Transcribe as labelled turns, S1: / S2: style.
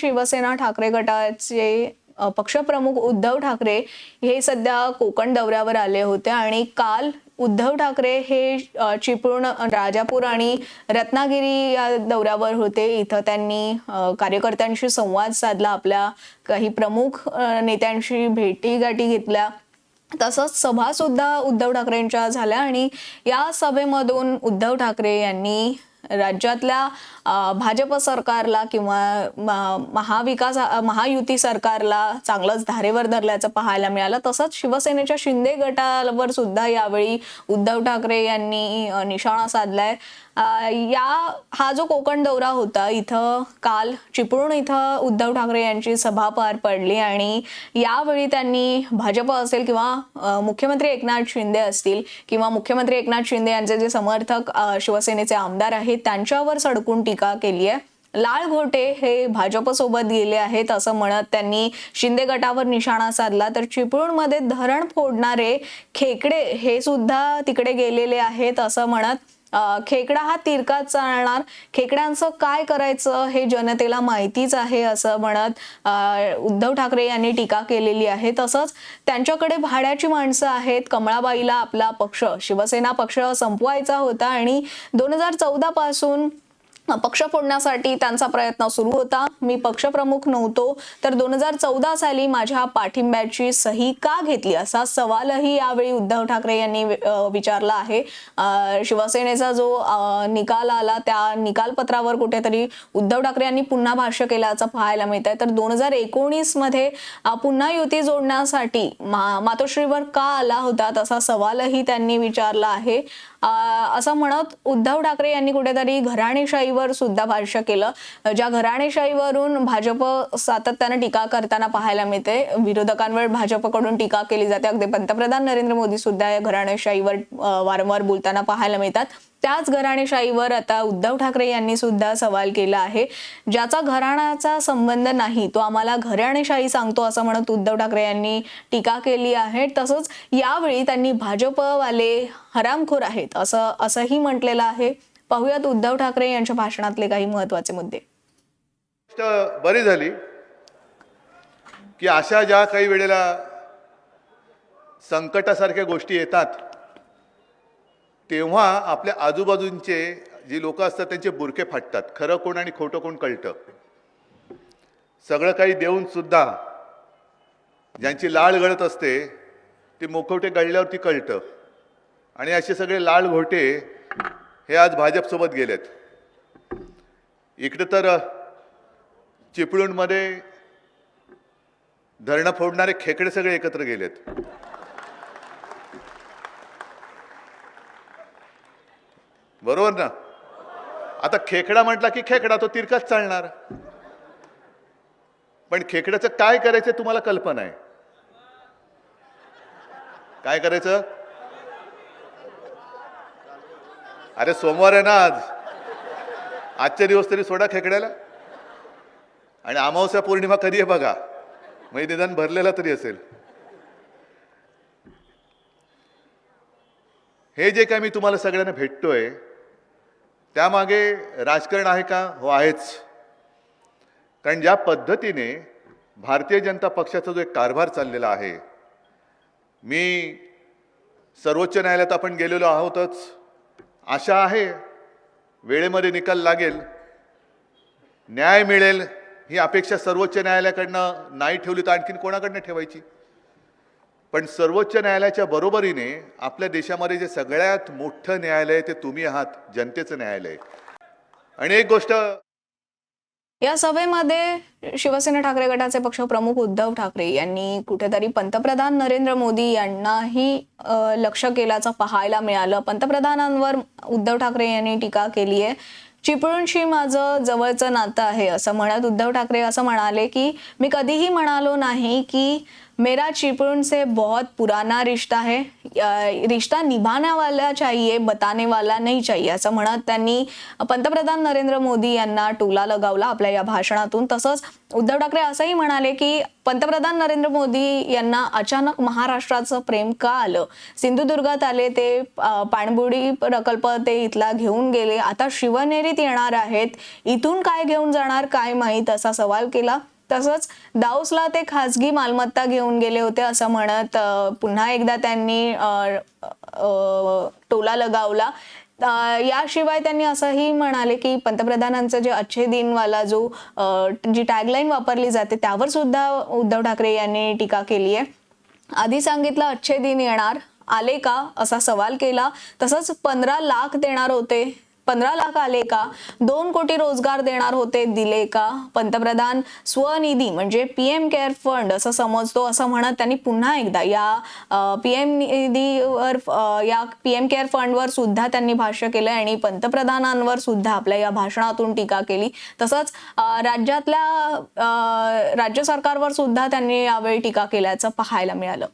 S1: शिवसेना ठाकरे गटाचे पक्षप्रमुख उद्धव ठाकरे हे सध्या कोकण दौऱ्यावर आले होते आणि काल उद्धव ठाकरे हे चिपळूण राजापूर आणि रत्नागिरी या दौऱ्यावर होते. इथं त्यांनी कार्यकर्त्यांशी संवाद साधला आपल्या काही प्रमुख नेत्यांशी भेटी गाठी घेतल्या. तसंच सभा सुद्धा उद्धव ठाकरेंच्या झाल्या आणि या सभेमधून उद्धव ठाकरे यांनी राज्यातल्या भाजप सरकारला किंवा म- महाविकास महायुती सरकारला चांगलंच धारेवर धरल्याचं पाहायला मिळालं. तसंच शिवसेनेच्या शिंदे गटावर सुद्धा यावेळी उद्धव ठाकरे यांनी निशाणा साधलाय. या हा जो कोकण दौरा होता इथं काल चिपळूण इथं उद्धव ठाकरे यांची सभा पार पडली आणि यावेळी त्यांनी भाजप असेल किंवा मुख्यमंत्री एकनाथ शिंदे असतील किंवा मुख्यमंत्री एकनाथ शिंदे यांचे जे समर्थक शिवसेनेचे आमदार आहेत त्यांच्यावर सडकून टीका केली आहे. लाल घोटे हे भाजपसोबत गेले आहेत असं म्हणत त्यांनी शिंदे गटावर निशाणा साधला. तर चिपळूणमध्ये धरण फोडणारे खेकडे हे सुद्धा तिकडे गेलेले आहेत असं म्हणत खेकडा हा तिरका चालणार. खेकड्यांचं काय करायचं हे जनतेला माहितीच आहे असं म्हणत उद्धव ठाकरे यांनी टीका केलेली आहे. तसंच त्यांच्याकडे भाड्याची माणसं आहेत. कमळाबाईला आपला पक्ष शिवसेना पक्ष संपवायचा होता आणि दोन हजार चौदा पासून पक्ष फोडण्यासाठी त्यांचा प्रयत्न सुरू होता. मी पक्षप्रमुख नव्हतो तर दोन हजार चौदा साली माझ्या पाठिंब्याची सही का घेतली असा सवालही यावेळी उद्धव ठाकरे यांनी विचारला आहे. शिवसेनेचा जो निकाल आला त्या निकालपत्रावर कुठेतरी उद्धव ठाकरे यांनी पुन्हा भाष्य केल्याचं पाहायला मिळत आहे तर दोन हजार एकोणीसमध्ये पुन्हा युती जोडण्यासाठी मा मातोश्रीवर का आला होता तसा सवालही त्यांनी विचारला आहे. असं म्हणत उद्धव ठाकरे यांनी कुठेतरी घराणेशाहीवर सुद्धा भाष्य केलं. ज्या घराणेशाहीवरून भाजप सातत्यानं टीका करताना पाहायला मिळते विरोधकांवर भाजपकडून टीका केली जाते. अगदी पंतप्रधान नरेंद्र मोदी सुद्धा या घराणेशाहीवर वारंवार बोलताना पाहायला मिळतात. त्याच घराणेशाहीवर आता उद्धव ठाकरे यांनी सुद्धा सवाल केला आहे. ज्याचा घराण्याचा संबंध नाही तो आम्हाला घराणेशाही सांगतो असं म्हणत उद्धव ठाकरे यांनी टीका केली आहे. तसंच यावेळी त्यांनी भाजपवाले हरामखोर आहेत असं असंही म्हटलेलं आहे. पाहुयात उद्धव ठाकरे यांच्या भाषणातले काही महत्त्वाचे मुद्दे.
S2: बरी झाली की अशा ज्या काही वेळेला संकटासारख्या गोष्टी येतात तेव्हा आपल्या आजूबाजूंचे जी लोक असतात त्यांचे बुरके फाटतात. खरं कोण आणि खोटं कोण कळतं? सगळं काही देऊन सुद्धा ज्यांची लाळ गळत असते ते मुखवटे गळल्यावरती कळतं. आणि असे सगळे लाल घोटे हे आज भाजपसोबत गेलेत. इकडं तर चिपळूणमध्ये धरणं फोडणारे खेकडे सगळे एकत्र गेलेत. बरोबर ना? आता खेकडा म्हटला की खेकडा तो तिरकाच चालणार. पण खेकड्याचं काय करायचं तुम्हाला कल्पना आहे. काय करायचं? अरे सोमवार आहे ना आज. आजचे दिवस तरी सोडा खेकड्याला. आणि अमावस्या पौर्णिमा कधी आहे बघा. म्हणजे निदान भरलेला तरी असेल. हे जे काय मी तुम्हाला सगळ्यांना भेटतोय त्यामागे राजकारण आहे का? हो आहेच. कारण ज्या पद्धतीने भारतीय जनता पक्षाचा जो एक कारभार चाललेला आहे मी सर्वोच्च न्यायालयात आपण गेलेलो आहोतच. आशा आहे वेळेमध्ये निकाल लागेल. न्याय मिळेल ही अपेक्षा सर्वोच्च न्यायालयाकडनं नाही ठेवली तर आणखीन कोणाकडनं ठेवायची? पण सर्वोच्च न्यायालयाच्या बरोबरीने आपल्या देशामध्ये जे सगळ्यात मोठं न्यायालय ते तुम्ही आहात जनतेचं न्यायालय आणि एक गोष्ट
S1: या सभेमध्ये शिवसेना ठाकरे गटाचे पक्ष प्रमुख उद्धव ठाकरे यांनी कुठेतरी पंतप्रधान नरेंद्र मोदी यांनाही लक्ष केल्याचं पाहायला मिळालं. पंतप्रधानांवर उद्धव ठाकरे यांनी टीका केली आहे. चिपळूणशी माझं जवळचं नातं आहे असं म्हणत उद्धव ठाकरे असं म्हणाले की मी कधीही म्हणालो नाही की मेरा चिपळूण से बहुत पुराना रिश्ता है। रिश्ता निभाण्यावाला वाला चाहिए बताने वाला नाही चाहिए असं म्हणत त्यांनी पंतप्रधान नरेंद्र मोदी यांना टोला लगावला आपल्या या भाषणातून. तसंच उद्धव ठाकरे असंही म्हणाले की पंतप्रधान नरेंद्र मोदी यांना अचानक महाराष्ट्राचं प्रेम का आलं? सिंधुदुर्गात आले ते पाणबुडी प्रकल्प ते इथला घेऊन गेले. आता शिवनेरीत येणार आहेत. इथून काय घेऊन जाणार काय माहीत असा सवाल केला. तसंच दाऊसला ते खासगी मालमत्ता घेऊन गेले होते असं म्हणत पुन्हा एकदा त्यांनी टोला लगावला. याशिवाय त्यांनी असंही म्हणाले की पंतप्रधानांचं जे अच्छे दिनवाला जो जी टॅगलाईन वापरली जाते त्यावर सुद्धा उद्धव ठाकरे यांनी टीका केली आहे. आधी सांगितलं अच्छे दिन येणार. आले का? असा सवाल केला. तसंच पंधरा लाख देणार होते पंधरा लाख आले का? दोन कोटी रोजगार देणार होते दिले का? पंतप्रधान स्वनिधी म्हणजे पी एम केअर फंड असं समजतो असं म्हणत त्यांनी पुन्हा एकदा या पी एम निधीवर या पी एम केअर फंडवर सुद्धा त्यांनी भाष्य केलं आणि पंतप्रधानांवर सुद्धा आपल्या या भाषणातून टीका केली. तसंच राज्यातल्या राज्य सरकारवर सुद्धा त्यांनी यावेळी टीका केल्याचं पाहायला मिळालं.